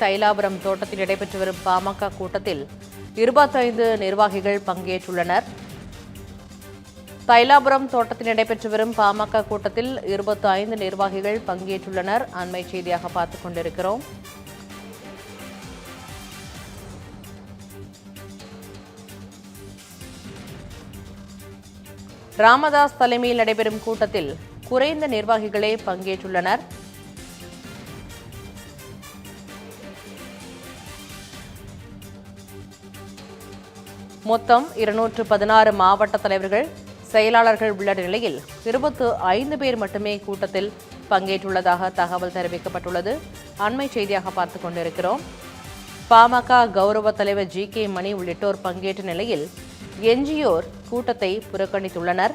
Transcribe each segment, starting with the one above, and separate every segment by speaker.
Speaker 1: தைலாபுரம் தோட்டத்தில் நடைபெற்று வரும் பாமக கூட்டத்தில் இருபத்தைந்து நிர்வாகிகள் பங்கேற்றுள்ளனர். தைலாபுரம் தோட்டத்தில் நடைபெற்று வரும் பாமக கூட்டத்தில் இருபத்தி ஐந்து நிர்வாகிகள் பங்கேற்றுள்ளனர். அண்மை செய்தியாக பார்த்துக் கொண்டிருக்கிறோம். ராமதாஸ் தலைமையில் நடைபெறும் கூட்டத்தில் குறைந்த நிர்வாகிகளே பங்கேற்றுள்ளனர். மொத்தம் இருநூற்று பதினாறு மாவட்ட தலைவர்கள் செயலாளர்கள் உள்ள நிலையில் இருபத்து ஐந்து பேர் மட்டுமே கூட்டத்தில் பங்கேற்றுள்ளதாக தகவல் தெரிவிக்கப்பட்டுள்ளது. அண்மை செய்தியாக பார்த்து கொண்டிருக்கிறோம். பாமக கௌரவ தலைவர் ஜி கே மணி உள்ளிட்டோர் பங்கேற்ற நிலையில் எஞ்சியோர் கூட்டத்தை புறக்கணித்துள்ளனர்.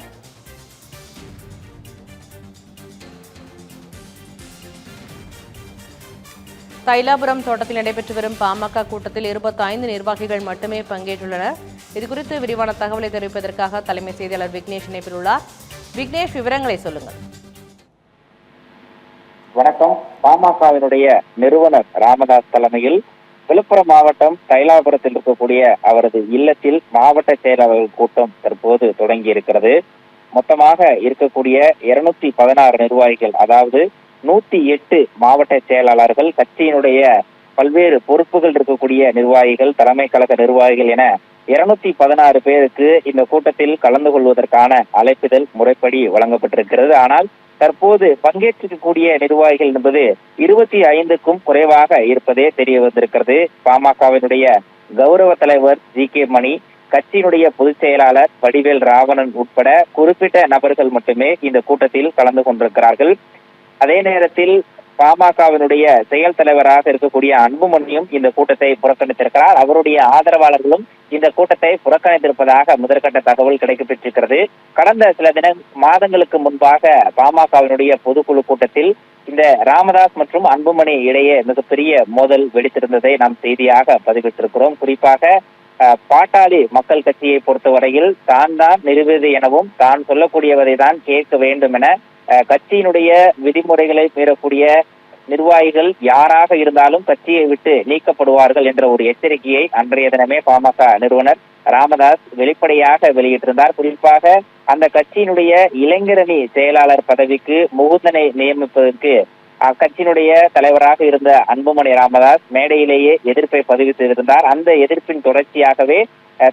Speaker 1: தைலாபுரம் தோட்டத்தில் நடைபெற்று வரும் பாமக கூட்டத்தில் இருபத்தைந்து நிர்வாகிகள் மட்டுமே பங்கேற்றுள்ளனர். இதுகுறித்து விரிவான தகவலை தெரிவிப்பதற்காக தலைமை செய்தியாளர் விக்னேஷ் இணைப்பில் உள்ளார். விக்னேஷ் விவரங்களை சொல்லுங்கள்.
Speaker 2: வணக்கம். பாமகவினுடைய நிறுவனர் ராமதாஸ் தலைமையில் விழுப்புரம் மாவட்டம் தைலாபுரத்தில் இருக்கக்கூடிய அவரது இல்லத்தில் மாவட்ட செயலாளர்கள் கூட்டம் தற்போது தொடங்கி இருக்கிறது மொத்தமாக இருக்கக்கூடிய இருநூத்தி பதினாறு நிர்வாகிகள் அதாவது நூத்தி எட்டு மாவட்ட செயலாளர்கள் கட்சியினுடைய பல்வேறு பொறுப்புகள் இருக்கக்கூடிய நிர்வாகிகள் தலைமை கழக நிர்வாகிகள் என இருநூத்தி பதினாறு பேருக்கு இந்த கூட்டத்தில் கலந்து கொள்வதற்கான அழைப்பிதழ் முறைப்படி வழங்கப்பட்டிருக்கிறது. ஆனால் தற்போது பங்கேற்றிருக்கக்கூடிய நிர்வாகிகள் என்பது இருபத்தி ஐந்துக்கும் குறைவாக இருப்பதே தெரிய வந்திருக்கிறது. பாமகவினுடைய கௌரவ தலைவர் ஜி கே மணி கட்சியினுடைய பொதுச் செயலாளர் வடிவேல் ராவணன் உட்பட குறிப்பிட்ட நபர்கள் மட்டுமே இந்த கூட்டத்தில் கலந்து கொண்டிருக்கிறார்கள். அதே நேரத்தில் பாமகவினுடைய செயல் தலைவராக இருக்கக்கூடிய அன்புமணியும் இந்த கூட்டத்தை புறக்கணித்திருக்கிறார். அவருடைய ஆதரவாளர்களும் இந்த கூட்டத்தை புறக்கணித்திருப்பதாக முதற்கட்ட தகவல் கிடைக்கப்பெற்றிருக்கிறது. கடந்த சில தின மாதங்களுக்கு முன்பாக பாமகவினுடைய பொதுக்குழு கூட்டத்தில் இந்த ராமதாஸ் மற்றும் அன்புமணி இடையே மிகப்பெரிய மோதல் வெடித்திருந்ததை நாம் செய்தியாக பதிவிட்டிருக்கிறோம். குறிப்பாக பாட்டாளி மக்கள் கட்சியை பொறுத்தவரையில் தான் தான் நிறுவது எனவும் தான் சொல்லக்கூடியவதை தான் கேட்க வேண்டும் என கட்சியினுடைய விதிமுறைகளை மீறக்கூடிய நிர்வாகிகள் யாராக இருந்தாலும் கட்சியை விட்டு நீக்கப்படுவார்கள் என்ற ஒரு எச்சரிக்கையை அன்றைய தினமே பாமக நிறுவனர் ராமதாஸ் வெளிப்படையாக வெளியிட்டிருந்தார். குறிப்பாக அந்த கட்சியினுடைய இளைஞரணி செயலாளர் பதவிக்கு முகுந்தனை நியமிப்பதற்கு அக்கட்சியினுடைய தலைவராக இருந்த அன்புமணி ராமதாஸ் மேடையிலேயே எதிர்ப்பை பதிவிட்டிருந்தார் அந்த எதிர்ப்பின் தொடர்ச்சியாகவே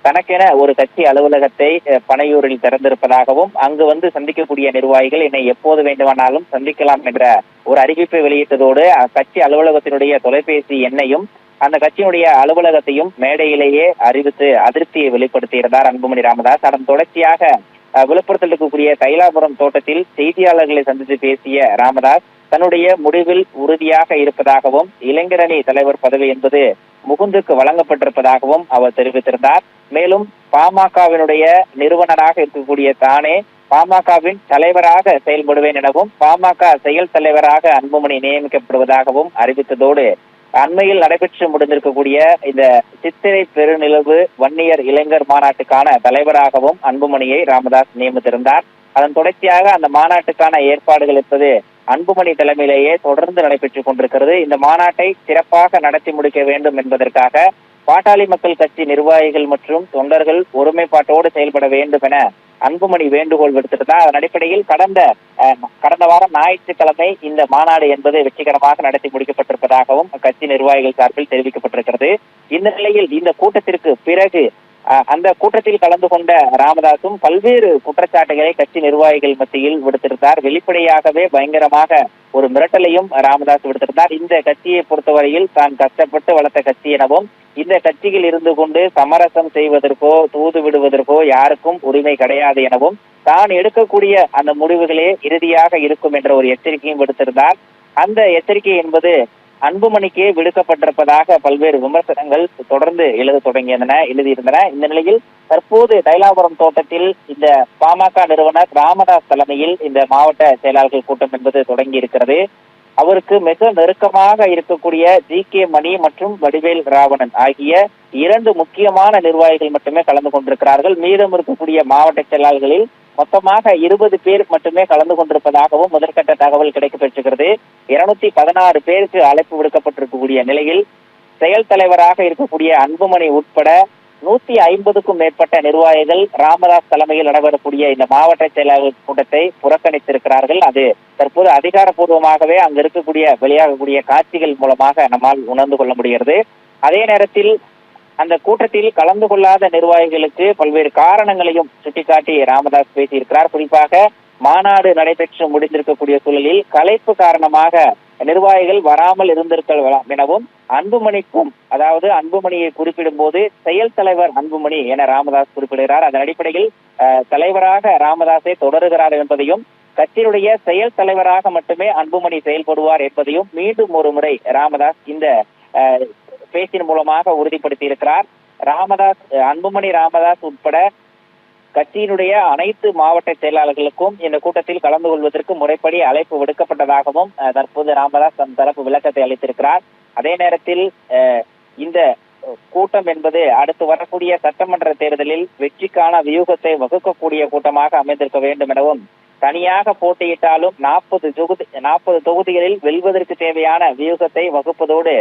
Speaker 2: தனக்கென ஒரு கட்சி அலுவலகத்தை பனையூரில் திறந்திருப்பதாகவும் அங்கு வந்து சந்திக்கக்கூடிய நிர்வாகிகள் என்னை எப்போது வேண்டுமானாலும் சந்திக்கலாம் என்ற ஒரு அறிவிப்பை வெளியிட்டதோடு அக்கட்சி அலுவலகத்தினுடைய தொலைபேசி எண்ணையும் அந்த கட்சியினுடைய அலுவலகத்தையும் மேடையிலேயே அறிவித்து அதிருப்தியை வெளிப்படுத்தியிருந்தார் அன்புமணி ராமதாஸ். அதன் தொடர்ச்சியாக விழுப்புரத்தில் இருக்கக்கூடிய தைலாபுரம் தோட்டத்தில் செய்தியாளர்களை சந்தித்து பேசிய ராமதாஸ் தன்னுடைய முடிவில் உறுதியாக இருப்பதாகவும் இளைஞரணி தலைவர் பதவி என்பது முகுந்துக்கு வழங்கப்பட்டிருப்பதாகவும் அவர் தெரிவித்திருந்தார். மேலும் பாமகவினுடைய நிறுவனராக இருக்கக்கூடிய தானே பாமகவின் தலைவராக செயல்படுவேன் எனவும் பாமக செயல் தலைவராக அன்புமணி நியமிக்கப்படுவதாகவும் அறிவித்ததோடு அண்மையில் நடைபெற்று முடிந்திருக்கக்கூடிய இந்த சித்திரை பெருநிலவு வன்னியர் இளைஞர் மாநாட்டுக்கான தலைவராகவும் அன்புமணியை ராமதாஸ் நியமித்திருந்தார். அதன் தொடர்ச்சியாக அந்த மாநாட்டுக்கான ஏற்பாடுகள் என்பது அன்புமணி தலைமையிலேயே தொடர்ந்து நடைபெற்றுக் கொண்டிருக்கிறது. இந்த மாநாட்டை சிறப்பாக நடத்தி முடிக்க வேண்டும் என்பதற்காக பாட்டாளி மக்கள் கட்சி நிர்வாகிகள் மற்றும் தொண்டர்கள் ஒருமைப்பாட்டோடு செயல்பட வேண்டும் என அன்புமணி வேண்டுகோள் விடுத்திருந்தார். அதன் அடிப்படையில் கடந்த அஹ், கடந்த வாரம் ஞாயிற்றுக்கிழமை இந்த மாநாடு என்பது வெற்றிகரமாக நடத்தி முடிக்கப்பட்டிருப்பதாகவும் கட்சி நிர்வாகிகள் சார்பில் தெரிவிக்கப்பட்டிருக்கிறது. இந்த நிலையில் இந்த கூட்டத்திற்கு பிறகு அந்த கூட்டத்தில் கலந்து கொண்ட ராமதாசும் பல்வேறு குற்றச்சாட்டுகளை கட்சி நிர்வாகிகள் மத்தியில் விடுத்திருந்தார். வெளிப்படையாகவே பயங்கரமாக ஒரு மிரட்டலையும் ராமதாஸ் விடுத்திருந்தார். இந்த கட்சியை பொறுத்தவரையில் தான் கஷ்டப்பட்டு வளர்த்த கட்சி எனவும் இந்த கட்சியில் இருந்து கொண்டு சமரசம் செய்வதற்கோ தூது விடுவதற்கோ யாருக்கும் உரிமை கிடையாது எனவும் தான் எடுக்கக்கூடிய அந்த முடிவுகளே இறுதியாக இருக்கும் என்ற ஒரு எச்சரிக்கையும் விடுத்திருந்தார். அந்த எச்சரிக்கை என்பது அன்புமணிக்கே விடுக்கப்பட்டிருப்பதாக பல்வேறு விமர்சனங்கள் தொடர்ந்து எழுத தொடங்கியிருந்தன எழுதியிருந்தன. இந்த நிலையில் தற்போது தைலாபுரம் தோட்டத்தில் இந்த பாமக நிறுவனர் ராமதாஸ் தலைமையில் இந்த மாவட்ட செயலாளர்கள் கூட்டம் என்பது தொடங்கி இருக்கிறது அவருக்கு மிக நெருக்கமாக இருக்கக்கூடிய ஜி கே மணி மற்றும் வடிவேல் ராவணன் ஆகிய இரண்டு முக்கியமான நிர்வாகிகள் மட்டுமே கலந்து கொண்டிருக்கிறார்கள். மீதம் இருக்கக்கூடிய மாவட்ட செயலாளர்களில் மொத்தமாக இருபது பேர் மட்டுமே கலந்து கொண்டிருப்பதாகவும் முதற்கட்ட தகவல் கிடைக்கப்பெற்றிருக்கிறது. இருநூத்தி பதினாறு பேருக்கு அழைப்பு விடுக்கப்பட்டிருக்கக்கூடிய நிலையில் செயல் தலைவராக இருக்கக்கூடிய அன்புமணி உட்பட நூத்தி ஐம்பதுக்கும் மேற்பட்ட நிர்வாகிகள் ராமதாஸ் தலைமையில் நடைபெறக்கூடிய இந்த மாவட்ட செயலாளர் கூட்டத்தை புறக்கணித்திருக்கிறார்கள். அது தற்போது அதிகாரப்பூர்வமாகவே அங்கு இருக்கக்கூடிய வெளியாகக்கூடிய காட்சிகள் மூலமாக நம்மால் உணர்ந்து கொள்ள முடிகிறது. அதே நேரத்தில் அந்த கூட்டத்தில் கலந்து கொள்ளாத நிர்வாகிகளுக்கு பல்வேறு காரணங்களையும் சுட்டிக்காட்டி ராமதாஸ் பேசியிருக்கிறார். குறிப்பாக மாநாடு நடைபெற்று முடிந்திருக்கக்கூடிய சூழலில் கலைப்பு காரணமாக நிர்வாகிகள் வராமல் இருந்திருக்கலாம் எனவும் அன்புமணிக்கும் அதாவது அன்புமணியை குறிப்பிடும் போது செயல் தலைவர் அன்புமணி என ராமதாஸ் குறிப்பிடுகிறார். அதன் அடிப்படையில் தலைவராக ராமதாஸை தொடருகிறார் என்பதையும் கட்சியினுடைய செயல் தலைவராக மட்டுமே அன்புமணி செயல்படுவார் என்பதையும் மீண்டும் ஒரு முறை ராமதாஸ் இந்த பேச்சின் மூலமாக உறுதிப்படுத்தி இருக்கிறார் ராமதாஸ் அன்புமணி ராமதாஸ் உட்பட கட்சியினுடைய அனைத்து மாவட்ட செயலாளர்களுக்கும் இந்த கூட்டத்தில் கலந்து கொள்வதற்கு முறைப்படி அழைப்பு விடுக்கப்பட்டதாகவும் தற்போது ராமதாஸ் தன் தரப்பு விளக்கத்தை அளித்திருக்கிறார். அதே நேரத்தில் அஹ், இந்த கூட்டம் என்பது அடுத்து வரக்கூடிய சட்டமன்ற தேர்தலில் வெற்றிக்கான வியூகத்தை வகுக்கக்கூடிய கூட்டமாக அமைந்திருக்க வேண்டும் எனவும் தனியாக போட்டியிட்டாலும் நாற்பது தொகுதி நாற்பது தொகுதிகளில் வெல்வதற்கு தேவையான வியூகத்தை வகுப்பதோடு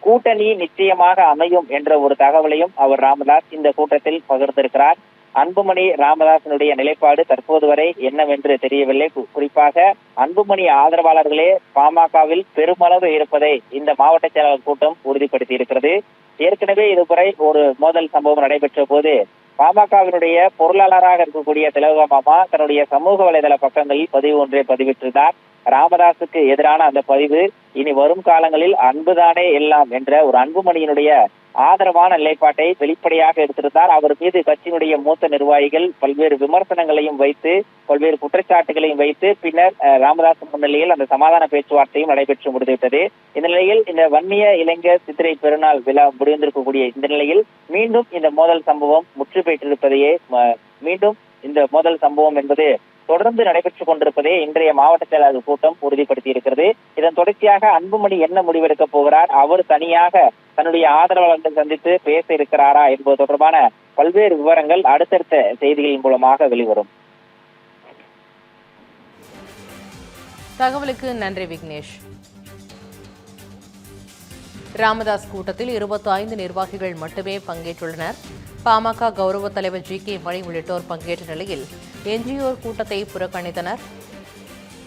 Speaker 2: கூட்டணி நிச்சயமாக அமையும் என்ற ஒரு தகவலையும் அவர் ராமதாஸ் இந்த கூட்டத்தில் பகிர்ந்திருக்கிறார். அன்புமணி ராமதாசனுடைய நிலைப்பாடு தற்போது வரை என்னவென்று தெரியவில்லை. குறிப்பாக அன்புமணி ஆதரவாளர்களே பாமகவில் பெருமளவு இருப்பதை இந்த மாவட்ட செயலாளர் கூட்டம் உறுதிப்படுத்தி இருக்கிறது ஏற்கனவே இதுவரை ஒரு மோதல் சம்பவம் நடைபெற்ற போது பாமகவினுடைய பொருளாளராக இருக்கக்கூடிய திலகமாமா தன்னுடைய சமூக வலைதள பக்கங்களில் பதிவு ஒன்றை பதிவிட்டிருந்தார். ராமதாசுக்கு எதிரான அந்த பதிவு இனி வரும் காலங்களில் அன்புதானே எல்லாம் என்ற ஒரு அன்புமணியினுடைய ஆதரவான நிலைப்பாட்டை வெளிப்படையாக எடுத்திருந்தார். அவர் மீது கட்சியினுடைய மூத்த நிர்வாகிகள் பல்வேறு விமர்சனங்களையும் வைத்து பல்வேறு குற்றச்சாட்டுகளையும் வைத்து பின்னர் அஹ், ராமதாஸ் முன்னிலையில் அந்த சமாதான பேச்சுவார்த்தையும் நடைபெற்று முடிந்துவிட்டது. இந்த நிலையில் இந்த வன்னிய இளைஞர் சித்திரை பெருநாள் விழா முடிந்திருக்கக்கூடிய இந்த நிலையில் மீண்டும் இந்த மோதல் சம்பவம் முற்று பெற்றிருப்பதையே ம- மீண்டும் இந்த மோதல் சம்பவம் என்பது தொடர்ந்து நடைபெற்றுக் கொண்டிருப்பதே இன்றைய மாவட்ட செயலாளர் கூட்டம் உறுதிப்படுத்தி இருக்கிறது. இதன் தொடர்ச்சியாக அன்புமணி என்ன முடிவெடுக்கப் போகிறார்? அவர் தனியாக தன்னுடைய ஆதரவாளர்களை சந்தித்து பேச இருக்கிறாரா என்பது தொடர்பான பல்வேறு விவரங்கள் அடுத்தடுத்த செய்திகளின் மூலமாக வெளிவரும்.
Speaker 1: தகவலுக்கு நன்றி விக்னேஷ். ராமதாஸ் கூட்டத்தில் இருபத்தி ஐந்து நிர்வாகிகள் மட்டுமே பங்கேற்றுள்ளனர். பாமக கௌரவ தலைவர் ஜி கே மணி உள்ளிட்டோர் பங்கேற்ற நிலையில் எஞ்சியோர் கூட்டத்தை புறக்கணித்தனர்.